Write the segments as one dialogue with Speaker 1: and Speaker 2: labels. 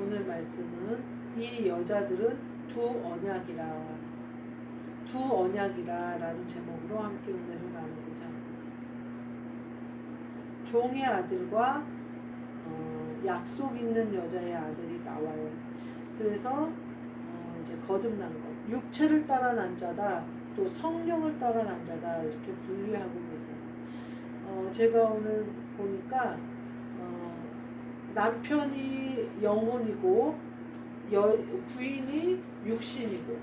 Speaker 1: 오늘 말씀은 이 여자들은 두 언약이라 두 언약이라 라는 제목으로 함께 은혜를 나누고자 합니다. 종의 아들과 어, 약속 있는 여자의 아들이 나와요. 그래서 어, 이제 거듭난 것, 육체를 따라 난 자다, 또 성령을 따라 난 자다 이렇게 분리하고 계세요. 어, 제가 오늘 보니까 어, 남편이 영혼이고 여, 부인이 육신이고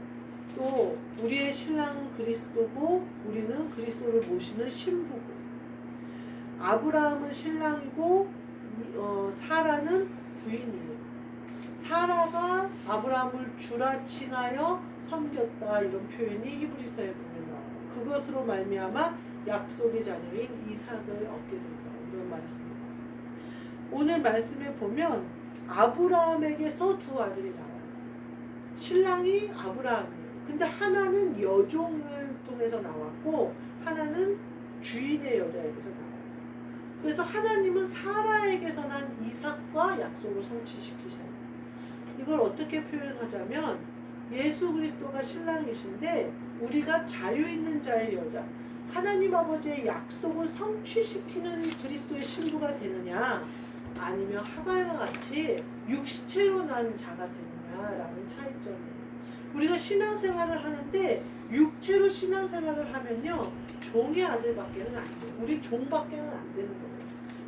Speaker 1: 또 우리의 신랑은 그리스도고 우리는 그리스도를 모시는 신부고 아브라함은 신랑이고 이- 어, 사라는 부인이에요. 사라가 아브라함을 주라 칭하여 섬겼다 이런 표현이 히브리서에 보면 나와요. 그것으로 말미암아 약속의 자녀인 이삭을 얻게 된다 이런 말씀입니다. 오늘 말씀에 보면 아브라함에게서 두 아들이 나와요. 신랑이 아브라함이에요. 근데 하나는 여종을 통해서 나왔고 하나는 주인의 여자에게서 나와요. 그래서 하나님은 사라에게서 난 이삭과 약속을 성취시키셔요. 이걸 어떻게 표현하자면 예수 그리스도가 신랑이신데 우리가 자유 있는 자의 여자 하나님 아버지의 약속을 성취시키는 그리스도의 신부가 되느냐 아니면 하갈과 같이 육체로 난 자가 되느냐라는 차이점이에요. 우리가 신앙생활을 하는데 육체로 신앙생활을 하면요 종의 아들밖에는 안 돼요. 우리 종밖에는 안 되는 거예요.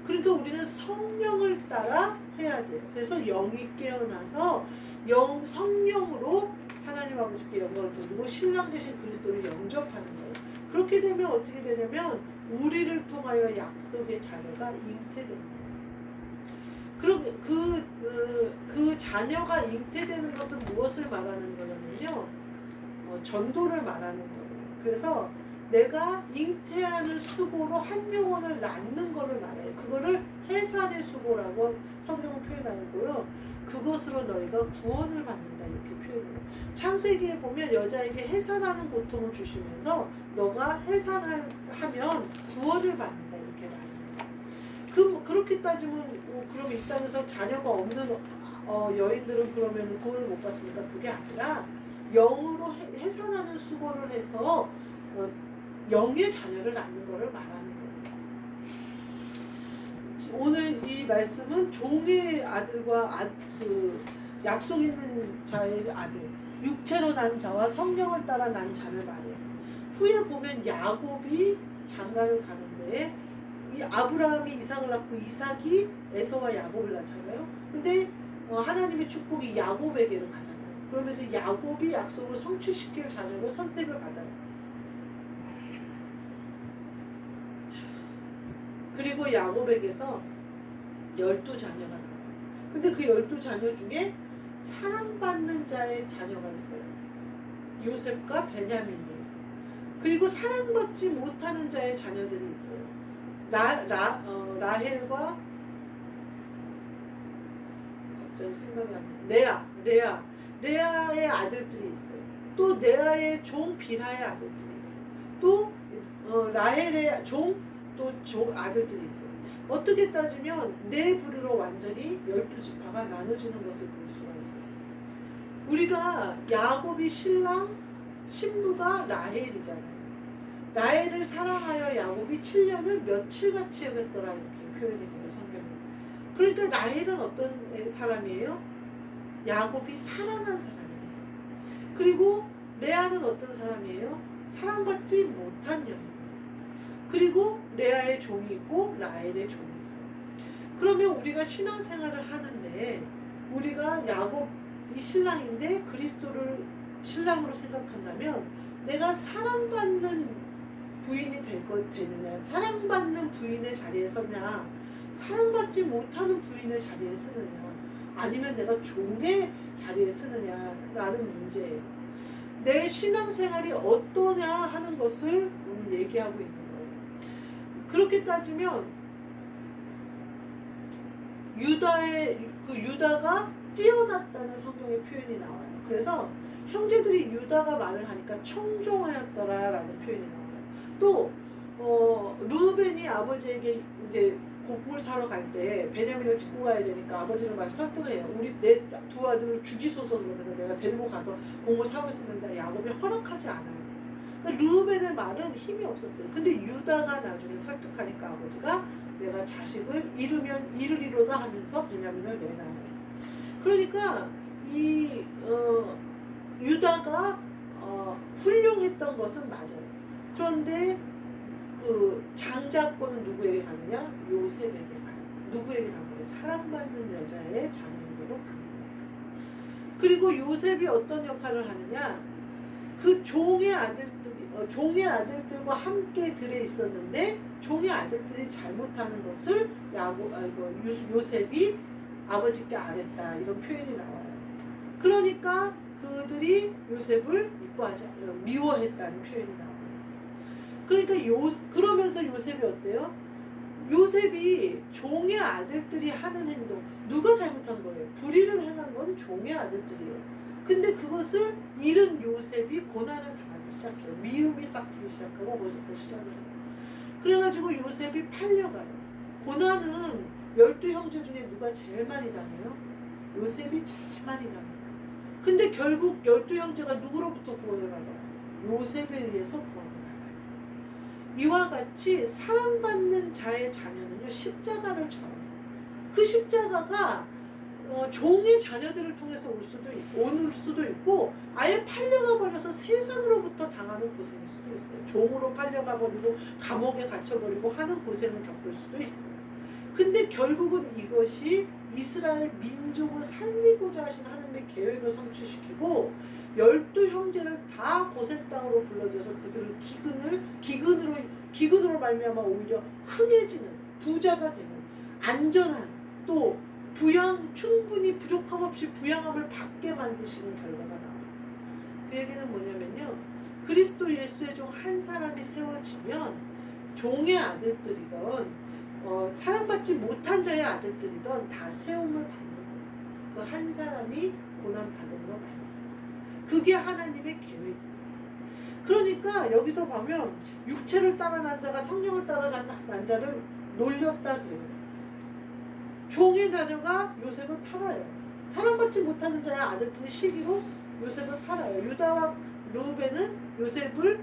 Speaker 1: 그러니까 우리는 성령을 따라 해야 돼요. 그래서 영이 깨어나서 영 성령으로 하나님 아버지께 영광을 돌리고 신랑 되신 그리스도를 영접하는 거예요. 그렇게 되면 어떻게 되냐면 우리를 통하여 약속의 자녀가 거예요. 그럼 그, 그, 그 자녀가 잉태되는 것은 무엇을 말하는 거냐면요. 어, 전도를 말하는 거예요. 그래서 내가 잉태하는 수고로 한 영혼을 낳는 거를 말해요. 그거를 해산의 수고라고 성경은 표현하고요. 그것으로 너희가 구원을 받는다 이렇게 표현해요. 창세기에 보면 여자에게 해산하는 고통을 주시면서 너가 해산하면 구원을 받는다. 그 그렇게 따지면 어, 그럼 이 땅에서 자녀가 없는 어, 여인들은 그러면 구원을 못 받습니까? 그게 아니라 영으로 해, 해산하는 수고를 해서 어, 영의 자녀를 낳는 것을 말하는 거예요. 오늘 이 말씀은 종의 아들과 아, 그 약속 있는 자의 아들, 육체로 난 자와 성령을 따라 난 자를 말해요. 후에 보면 야곱이 장가를 가는데 이 아브라함이 이삭을 낳고 이삭이 에서와 야곱을 낳잖아요. 근데 어, 하나님의 축복이 야곱에게로 가잖아요. 그러면서 야곱이 약속을 성취시킬 자녀로 선택을 받아요. 그리고 야곱에게서 열두 자녀가 나와요. 근데 그 열두 자녀 중에 사랑받는 자의 자녀가 있어요. 요셉과 베냐민이에요. 그리고 사랑받지 못하는 자의 자녀들이 있어요. 라, 라, 어, 라헬과 갑자기 생각이 안 나. 레아, 레아, 레아의 아들들이 있어요. 또 레아의 종 비라의 아들들이 있어요. 또 어, 라헬의 종, 또 종 아들들이 있어요. 어떻게 따지면 네 부류로 완전히 열두 지파가 나눠지는 것을 볼 수가 있어요. 우리가 야곱이 신랑, 신부가 라헬이잖아요. 라헬을 사랑하여 야곱이 7년을 며칠같이 여겼더라 이렇게 표현이 돼요 성경에. 그러니까 라헬은 어떤 사람이에요? 야곱이 사랑한 사람이에요. 그리고 레아는 어떤 사람이에요? 사랑받지 못한 여인. 그리고 레아의 종이 있고 라헬의 종이 있어요. 그러면 우리가 신앙생활을 하는데 우리가 야곱이 신랑인데 그리스도를 신랑으로 생각한다면 내가 사랑받는 부인이 될 것 되느냐 사랑받는 부인의 자리에 서냐 사랑받지 못하는 부인의 자리에 서느냐 아니면 내가 종의 자리에 서느냐라는 문제예요. 내 신앙생활이 어떠냐 하는 것을 오늘 얘기하고 있는 거예요. 그렇게 따지면 유다의 그 유다가 뛰어났다는 성경의 표현이 나와요. 그래서 형제들이 유다가 말을 하니까 청종하였더라라는 표현이 나와요. 또 어, 루벤이 아버지에게 이제 곡물 사러 갈 때 베냐민을 데리고 가야 되니까 아버지를 막 설득해요. 우리 내 두 아들을 죽이소서 그러면서 내가 데리고 가서 곡물 사고 있었는데 야곱이 허락하지 않아요. 그러니까 루벤의 말은 힘이 없었어요. 근데 유다가 나중에 설득하니까 아버지가 내가 자식을 잃으면 잃으리로다 하면서 베냐민을 내놔요. 그러니까 이 어, 유다가 어, 훌륭했던 것은 맞아요. 그런데 그 장자권은 누구에게 가느냐? 요셉에게 가요. 누구에게 간 거예요? 사랑받는 여자의 자녀로 간 거예요. 그리고 요셉이 어떤 역할을 하느냐? 그 종의 아들들이 어, 종의 아들들과 함께 들에 있었는데 종의 아들들이 잘못하는 것을 야고 아이고 유- 요셉이 아버지께 아랬다 이런 표현이 나와요. 그러니까 그들이 요셉을 이뻐하지 어, 미워했다는 표현이 나와요. 그러니까 요 그러면서 요셉이 어때요? 요셉이 종의 아들들이 하는 행동 누가 잘못한 거예요? 불의를 행한 건 종의 아들들이에요. 근데 그것을 잃은 요셉이 고난을 당하기 시작해요. 미움이 싹트기 시작하고 거기서부터 시작을 해요. 그래가지고 요셉이 팔려가요. 고난은 열두 형제 중에 누가 제일 많이 당해요? 요셉이 제일 많이 당해요. 근데 결국 열두 형제가 누구로부터 구원을 받아요? 요셉에 의해서 구원을 받아요. 이와 같이 사랑받는 자의 자녀는요 십자가를 져요. 그 십자가가 어, 종의 자녀들을 통해서 올 수도 있고 올 수도 있고 아예 팔려가 버려서 세상으로부터 당하는 고생일 수도 있어요. 종으로 팔려가 버리고 감옥에 갇혀 버리고 하는 고생을 겪을 수도 있어요. 근데 결국은 이것이 이스라엘 민족을 살리고자 하신 하나님의 계획을 성취시키고 열두 형제를 다 고생 땅으로 불러줘서 그들을 기근을 기근으로 기근으로 말미암아 오히려 흥해지는 부자가 되는 안전한 또 부양 충분히 부족함 없이 부양함을 받게 만드시는 결과가 나와요. 그 얘기는 뭐냐면요. 그리스도 예수의 종 한 사람이 세워지면 종의 아들들이던 어, 사랑받지 못한 자의 아들들이던 다 세움을 받는 거예요. 그 한 사람이 고난 말미암아. 그게 하나님의 계획이에요. 그러니까 여기서 보면 육체를 따라 난 자가 성령을 따라 난 자를 놀렸다 그래요. 종의 자녀가 요셉을 팔아요. 사랑받지 못하는 자의 아들들이 시기로 요셉을 팔아요. 유다와 루벤은 요셉을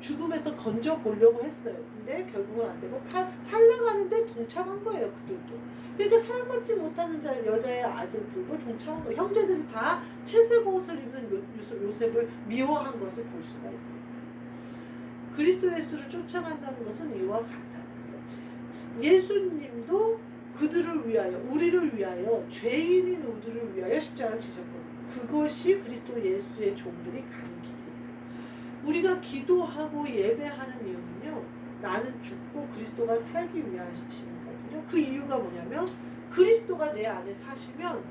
Speaker 1: 죽음에서 건져 보려고 했어요. 근데 결국은 안 되고 팔, 팔려가는데 동참한 거예요. 그들도. 그러니까 사랑받지 못하는 자 여자의 아들들도 동참한 거예요. 형제들이 다 채색 옷을 입는 요, 요셉- 요셉을 미워한 것을 볼 수가 있어요. 그리스도 예수를 쫓아간다는 것은 이와 같아요. 예수님도 그들을 위하여 우리를 위하여 죄인인 우리를 위하여 십자가를 지셨거든요. 그것이 그리스도 예수의 종들이 가는 길이에요. 우리가 기도하고 예배하는 이유는요. 나는 죽고 그리스도가 살기 위하심이거든요. 그 이유가 뭐냐면 그리스도가 내 안에 사시면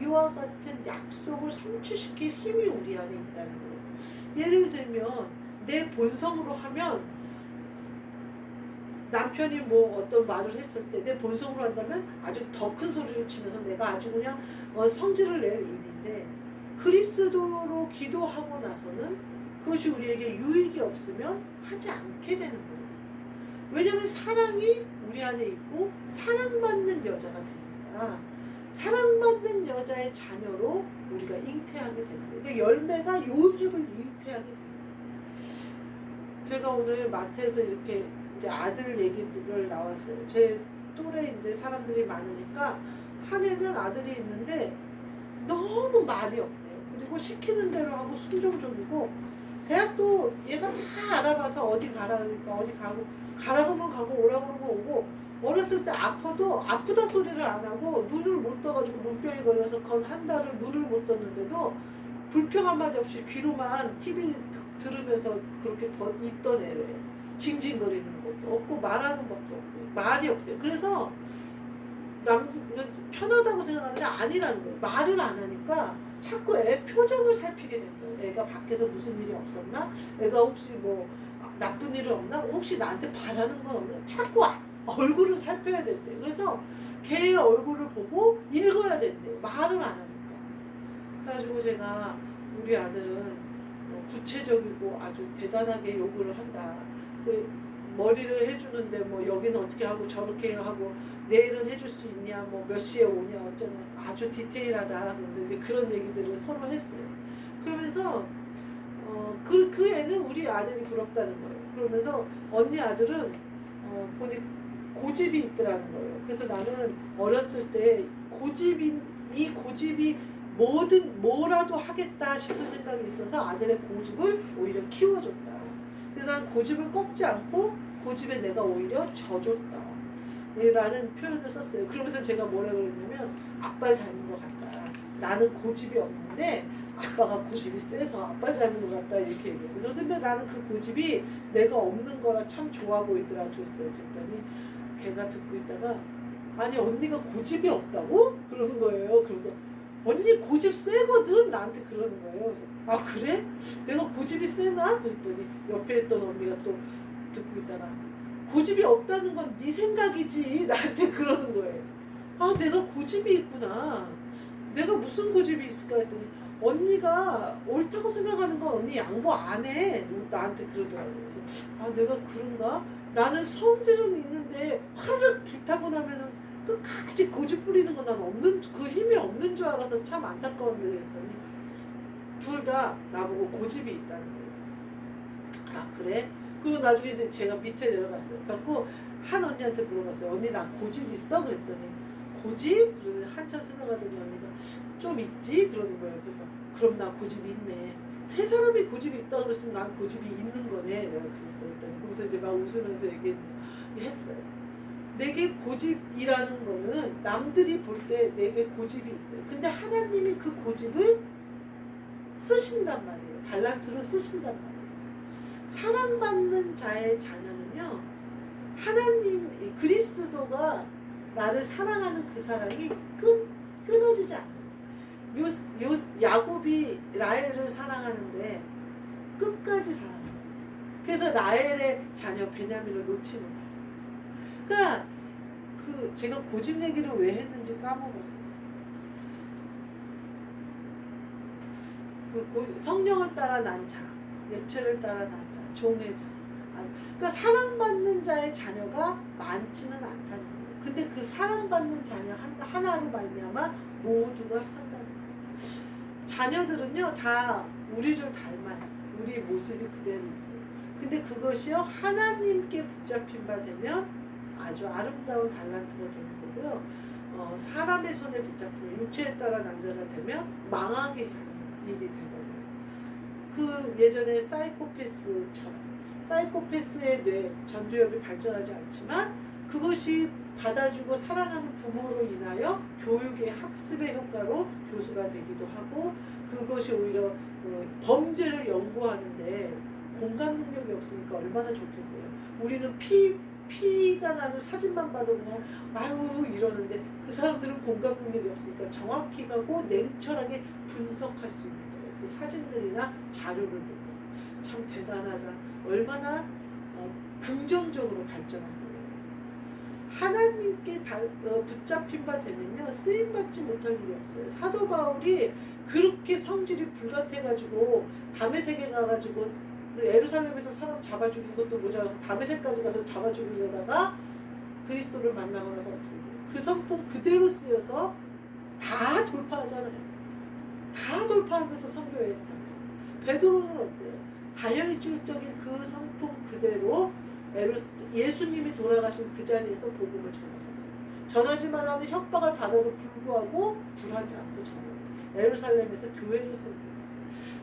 Speaker 1: 이와 같은 약속을 성취시킬 힘이 우리 안에 있다는 거예요. 예를 들면 내 본성으로 하면 남편이 뭐 어떤 말을 했을 때 내 본성으로 한다면 아주 더 큰 소리를 치면서 내가 아주 그냥 어, 성질을 낼 일인데 그리스도로 기도하고 나서는 그것이 우리에게 유익이 없으면 하지 않게 되는 거예요. 왜냐하면 사랑이 우리 안에 있고 사랑받는 여자가 되니까 사랑받는 여자의 자녀로 우리가 잉태하게 되는 거예요. 그러니까 열매가 요셉을 잉태하게 되는 거예요. 제가 오늘 마트에서 이렇게 이제 아들 얘기를 나왔어요. 제 또래 이제 사람들이 많으니까 한 애는 아들이 있는데 너무 말이 없대요. 그리고 시키는 대로 하고 순종적이고 대학 도 얘가 다 알아봐서 어디 가라 그러니까 어디 가고 가라 그러면 가고 오라 그러면 오고 어렸을 때 아파도 아프다 소리를 안 하고 눈을 못 떠가지고 눈병이 걸려서 건 한 달을 눈을 못 떴는데도 불평 한마디 없이 귀로만 TV 들으면서 그렇게 더 있던 애예요. 징징거리는 것도 없고 말하는 것도 없대요. 말이 없대요. 그래서 남 편하다고 생각하는데 아니라는 거예요. 말을 안 하니까 자꾸 애 표정을 살피게 된 거예요. 애가 밖에서 무슨 일이 없었나? 애가 혹시 뭐 나쁜 일은 없나? 혹시 나한테 바라는 건 없나? 자꾸 아- 얼굴을 살펴야 된대. 그래서 걔의 얼굴을 보고 읽어야 된대. 말을 안 하니까. 그래가지고 제가 우리 아들은 뭐 구체적이고 아주 대단하게 요구를 한다. 그 머리를 해주는데 뭐 여기는 어떻게 하고 저렇게 하고 내일은 해줄 수 있냐 뭐 몇 시에 오냐 어쩌냐 아주 디테일하다 이제 그런 얘기들을 서로 했어요. 그러면서 어그 그 애는 우리 아들이 부럽다는 거예요. 그러면서 언니 아들은 어 보니 고집이 있더라는 거예요. 그래서 나는 어렸을 때 고집인 이 고집이 뭐든 뭐라도 하겠다 싶은 생각이 있어서 아들의 고집을 오히려 키워줬다. 근데 난 고집을 꺾지 않고 고집에 내가 오히려 져줬다. 라는 표현을 썼어요. 그러면서 제가 뭐라 그랬냐면 아빠를 닮은 것 같다. 나는 고집이 없는데 아빠가 고집이 세서 아빠를 닮은 것 같다 이렇게 얘기했어요. 근데 나는 그 고집이 내가 없는 거라 참 좋아 보이더라 그랬어요. 그랬더니 걔가 듣고 있다가 아니 언니가 고집이 없다고? 그러는 거예요. 그래서 언니 고집 세거든 나한테 그러는 거예요. 그래서 아 그래? 내가 고집이 세나? 그랬더니 옆에 있던 언니가 또 듣고 있다가 고집이 없다는 건 네 생각이지 나한테 그러는 거예요. 아 내가 고집이 있구나. 내가 무슨 고집이 있을까 했더니 언니가 옳다고 생각하는 건 언니 양보 안 해. 나한테 그러더라고요. 그래서 아 내가 그런가? 나는 성질은 있는데 화르륵 불타고 나면은 끝까지 고집 부리는 건 난 없는 그 힘이 없는 줄 알아서 참 안타까운데 그랬더니 둘 다 나보고 고집이 있다는 거예요. 아 그래? 그리고 나중에 이제 제가 밑에 내려갔어요. 그래갖고 한 언니한테 물어봤어요. 언니 나 고집 있어? 그랬더니 고집? 그러더니 한참 생각하더니 언니가 좀 있지? 그러는 거예요. 그래서 그럼 나 고집이 있네. 세 사람이 고집이 있다 그랬으면 난 고집이 있는 거네. 내가 그랬어. 그랬더니 그래서 이제 막 웃으면서 얘기했어요. 내게 고집이라는 거는 남들이 볼 때 내게 고집이 있어요. 근데 하나님이 그 고집을 쓰신단 말이에요. 달란트로 쓰신단 말이에요. 사랑받는 자의 자녀는요, 하나님, 이 그리스도가 나를 사랑하는 그 사랑이 끊, 끊어지지 않아요. 요, 요, 야곱이 라헬을 사랑하는데 끝까지 사랑하잖아요. 그래서 라헬의 자녀 베냐민을 놓지 못하잖아요. 그러니까 그 제가 고집 얘기를 왜 했는지 까먹었어요. 그 고- 성령을 따라 난 자, 육체를 따라 난 자, 종의 자. 아, 그러니까 사랑받는 자의 자녀가 많지는 않다는 거예요. 근데 그 사랑받는 자녀 한- 하나로 말미암아 모두가 산다는 거예요. 자녀들은요 다 우리를 닮아요. 우리 모습이 그대로 있어요. 근데 그것이요 하나님께 붙잡힌 바 되면 아주 아름다운 달란트가 되는 거고요. 어, 사람의 손에 붙잡히면 육체에 따라 난자가 되면 망하게 하는 일이 되거든요. 그 예전에 사이코패스처럼 사이코패스의 뇌 전두엽이 발전하지 않지만 그것이 받아주고 사랑하는 부모로 인하여 교육의 학습의 효과로 교수가 되기도 하고 그것이 오히려 어, 범죄를 연구하는데 공감 능력이 없으니까 얼마나 좋겠어요. 우리는 피 피가 나는 사진만 봐도 그냥 아유 이러는데 그 사람들은 공감 능력이 없으니까 정확히 가고 냉철하게 분석할 수 있는. 그 사진들이나 자료를 보고 참 대단하다. 얼마나 어, 긍정적으로 발전한 거예요. 하나님께 다, 어, 붙잡힌 바 되면요 쓰임 받지 못할 일이 없어요. 사도 바울이 그렇게 성질이 불같아가지고 담의 세계 가가지고 그 에루살렘에서 사람 잡아 죽인 것도 모자라서 담에색까지 가서 잡아 죽이려다가 그리스도를 만나고 나서 어떻게 돼요? 그 성품 그대로 쓰여서 다 돌파하잖아요. 다 돌파하면서 선교여행 다니잖아요. 베드로는 어때요? 다혈질적인 그 성품 그대로 예수님이 돌아가신 그 자리에서 복음을 전하잖아요. 전하지 말라는 협박을 받아도 불구하고 굴하지 않고 전해요. 에루살렘에서 교회를 세웁니다.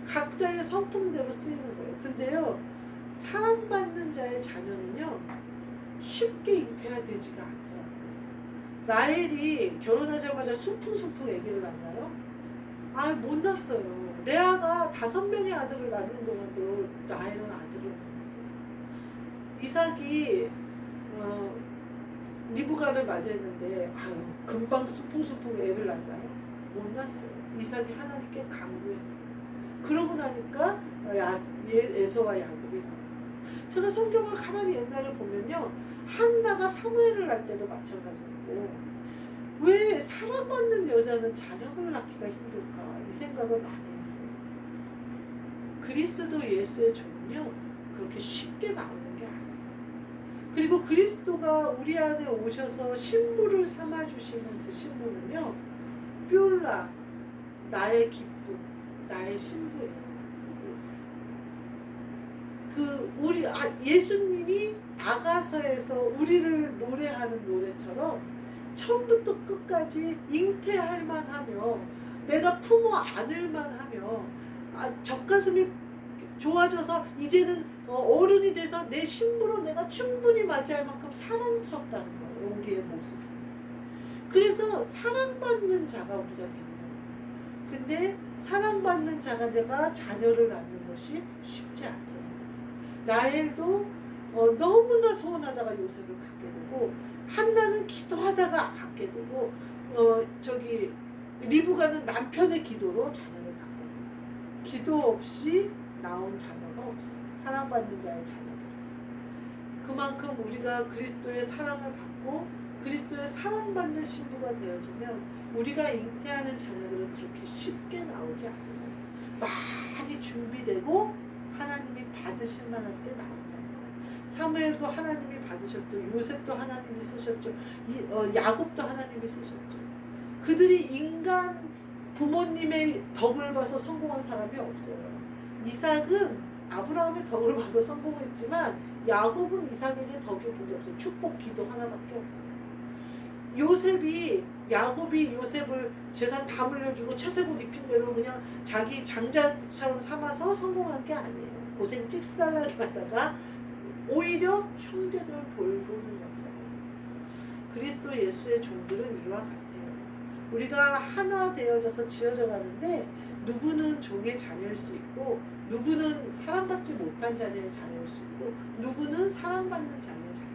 Speaker 1: 각자의 성품대로 쓰이는 거예요. 근데요, 사랑받는 자의 자녀는요, 쉽게 잉태가 되지가 않더라고요. 라헬이 결혼하자마자 순풍순풍 아기를 낳나요? 아, 못 낳았어요. 레아가 다섯 명의 아들을 낳는 동안도 라헬은 아들을 못 낳았어요. 이삭이 어, 리브가를 맞이했는데 아유, 금방 순풍순풍 애를 낳나요? 못 낳았어요. 이삭이 하나님께 강구했어요. 그러고 나니까 야- 예- 에서와 야곱이 나왔어요. 제가 성경을 가만히 옛날에 보면요. 한나가 사무엘을 낳을 때도 마찬가지고 왜 사랑받는 여자는 자녀를 낳기가 힘들까 이 생각을 많이 했어요. 그리스도 예수의 종은요 그렇게 쉽게 나오는 게 아니에요. 그리고 그리스도가 우리 안에 오셔서 신부를 삼아 주시는 그 신부는요. 뾰라 나의 기쁨, 나의 신부예요. 그 우리 아, 예수님이 아가서에서 우리를 노래하는 노래처럼 처음부터 끝까지 잉태할 만하며 내가 품어 안을 만하며 아, 젖가슴이 좋아져서 이제는 어, 어른이 돼서 내 신부로 내가 충분히 맞이할 만큼 사랑스럽다는 거예요. 우리의 모습이. 그래서 사랑받는 자가 우리가 되는 거예요. 근데 사랑받는 자가 내가 자녀를 낳는 것이 쉽지 않더라고요. 라헬도 어, 너무나 소원하다가 요셉을 갖게 되고 한나는 기도하다가 갖게 되고 어, 저기 리브가는 남편의 기도로 자녀를 갖게 돼요. 기도 없이 나온 자녀가 없어요. 사랑받는 자의 자녀들. 그만큼 우리가 그리스도의 사랑을 받고 그리스도의 사랑받는 신부가 되어지면 우리가 잉태하는 자녀들은 그렇게 쉽게 나오지 않아요. 많이 준비되고 하나님이 받으실 만한 때 나온다는 거예요. 사무엘도 하나님이 받으셨고 요셉도 하나님이 쓰셨죠. 이, 어, 야곱도 하나님이 쓰셨죠. 그들이 인간 부모님의 덕을 봐서 성공한 사람이 없어요. 이삭은 아브라함의 덕을 봐서 성공했지만 야곱은 이삭에게 덕이 복이 없어요. 축복 기도 하나밖에 없어요. 요셉이 야곱이 요셉을 재산 다 물려주고 채색옷 입힌 대로 그냥 자기 장자처럼 삼아서 성공한 게 아니에요. 고생 찍살나게 하다가 오히려 형제들을 돌보는 역사가 있어요. 그리스도 예수의 종들은 이와 같아요. 우리가 하나 되어져서 지어져 가는데 누구는 종의 자녀일 수 있고 누구는 사랑받지 못한 자녀의 자녀일 수 있고 누구는 사랑받는 자녀의 자녀.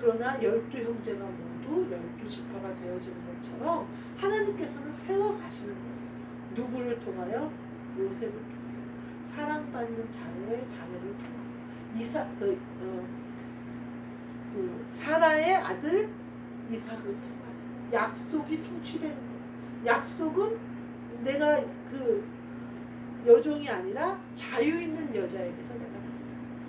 Speaker 1: 그러나 열두 형제가 모두 열두 지파가 되어지는 것처럼 하나님께서는 세워 가시는 거예요. 누구를 통하여 요셉을 통하여 사랑받는 자녀의 자녀를 통하여 이사 그, 어, 그 사라의 아들 이삭을 통하여 약속이 성취되는 거예요. 약속은 내가 그 여종이 아니라 자유 있는 여자에게서 내가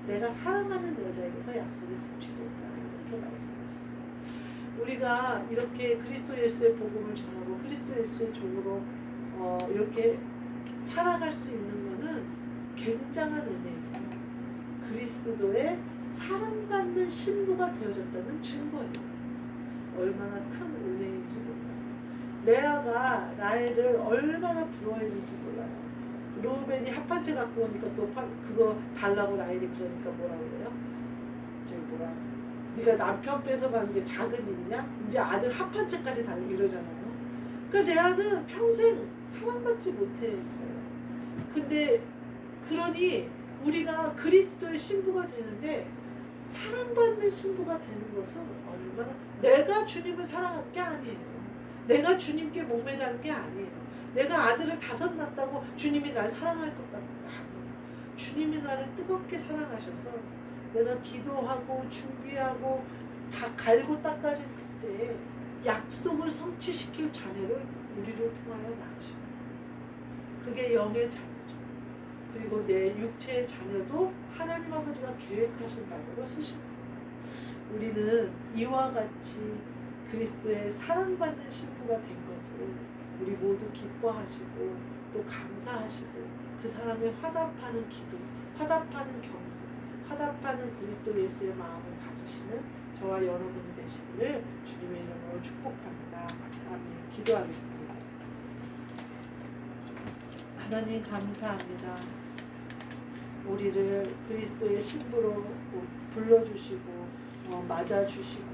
Speaker 1: 내가 사랑하는 여자에게서 약속이 성취된다 이렇게 말씀하시죠. 우리가 이렇게 그리스도 예수의 복음을 전하고 그리스도 예수의 종으로 어, 이렇게 살아갈 수 있는 것은 굉장한 은혜예요. 그리스도의 사랑받는 신부가 되어졌다는 증거예요. 얼마나 큰 은혜인지 몰라요. 레아가 라헬을 얼마나 부러워했는지 몰라요. 로벤이 합판체 갖고 오니까 그거, 파, 그거 달라고 라헬이 그러니까 뭐라 그래요? 저기 뭐라 네가 남편 뺏어가는 게 작은 일이냐? 이제 아들 합판체까지 달라 이러잖아요. 그러니까 레아는 평생 사랑받지 못했어요. 근데 그러니 우리가 그리스도의 신부가 되는데 사랑받는 신부가 되는 것은 얼마나 내가 주님을 사랑하는 게 아니에요. 내가 주님께 목매다는 게 아니에요. 내가 아들을 다섯 낳았다고 주님이 날 사랑할 것 같은 게 아니에요. 주님이 나를 뜨겁게 사랑하셔서 내가 기도하고 준비하고 다 갈고 닦아진 그때 약속을 성취시킬 자녀를 우리를 통하여 낳으시는. 그게 영의 자녀죠. 그리고 내 육체의 자녀도 하나님 아버지가 계획하신 바대로 쓰십니다. 우리는 이와 같이 그리스도의 사랑받는 신부가 된 것을 우리 모두 기뻐하시고 또 감사하시고 그 사랑에 화답하는 기도, 화답하는 경수, 화답하는 그리스도 예수의 마음을 가지시는 저와 여러분이 되시기를 주님의 이름으로 축복합니다. 아멘. 기도하겠습니다. 하나님 감사합니다. 우리를 그리스도의 신부로 불러주시고 어, 맞아주시고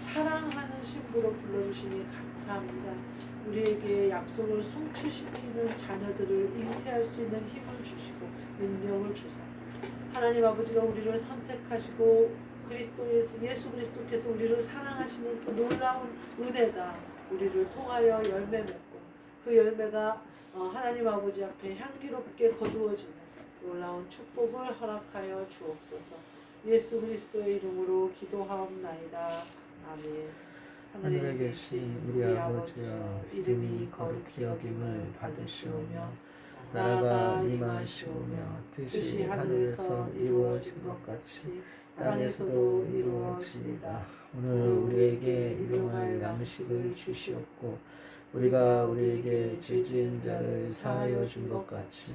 Speaker 1: 사랑하는 신부로 불러주시니 감사합니다. 우리에게 약속을 성취시키는 자녀들을 잉태할 수 있는 힘을 주시고 능력을 주사 하나님 아버지가 우리를 선택하시고 그리스도 예수 예수 그리스도께서 우리를 사랑하시는 그 놀라운 은혜가 우리를 통하여 열매 맺고 그 열매가 어, 하나님 아버지 앞에 향기롭게 거두어지는 놀라운 축복을 허락하여 주옵소서. 예수 그리스도의 이름으로 기도하옵나이다. 아멘.
Speaker 2: 하늘에 계신 우리 아버지여 이름이 거룩히 여김을 받으시오며 나라가 임하시오며 뜻이 하늘에서 이루어진 것 같이 땅에서도 이루어지이다. 오늘 우리에게 일용할 양식을 주시옵고 우리가 우리에게 죄 지은 자를 사하여 준 것 같이